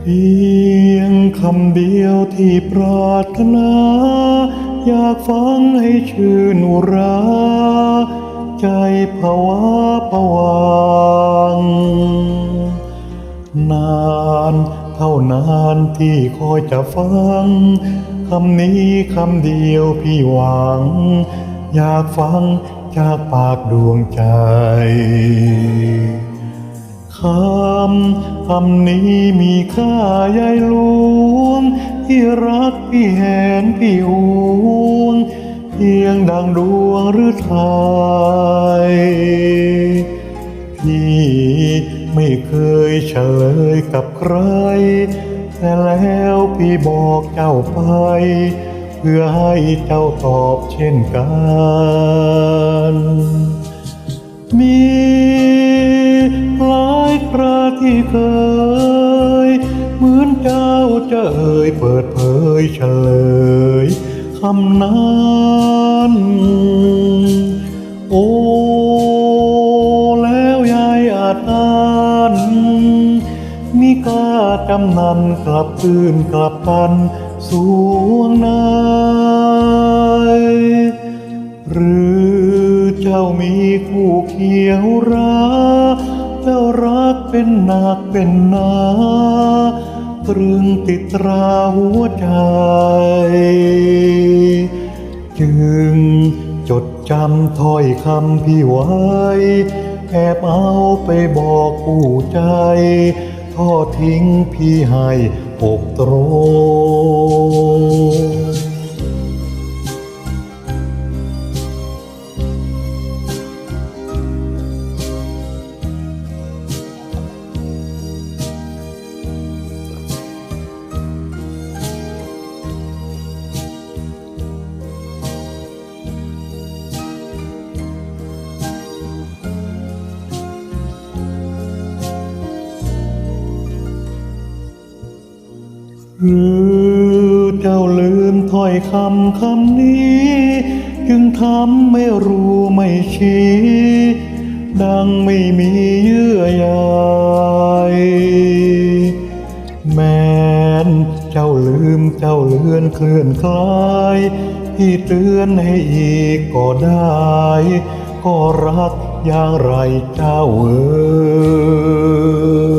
เพียงคำเดียวที่ปรารถนา อยากฟังให้ชื่นรา ใจภาวะผวัง นานเท่านานที่คอยจะฟัง คำนี้คำเดียวพี่หวัง อยากฟังจากปากดวงใจคำคำนี้มีค่าใหญ่หลวงที่รักพี่แหนพี่หวง เพียงดังดวงหรือไทยพี่ไม่เคยเฉลยกับใคร แต่แล้วพี่บอกเจ้าไป เพื่อให้เจ้าตอบเช่นกัน มีหลายคราที่เคย เหมือนเจ้าจะเอ่ยเปิดเผยเฉลยคำนั้นโอ้แล้วยายอาจอ่าน กาจำนันกลับคืนกลับกันสวงนายหรือเจ้ามีคู่เคียวรักเจ้ารักเป็นหนักเป็นนาตรึงติดตราหัวใจ จึงจดจำถ้อยคำพี่ไว้ แอบเอาไปบอกผู้ใจ ทอดทิ้งพี่ให้อกตรง หรือเจ้าลืมถ้อยคำคำนี้ จึงทำไม่รู้ไม่ชี้ ดังไม่มีเยื่อใยแม้นเจ้าลืมเจ้าเลือนเคลื่อนคลายที่เตือนให้อีกก็ได้ ก็รักอย่างไรเจ้าเอ๋ย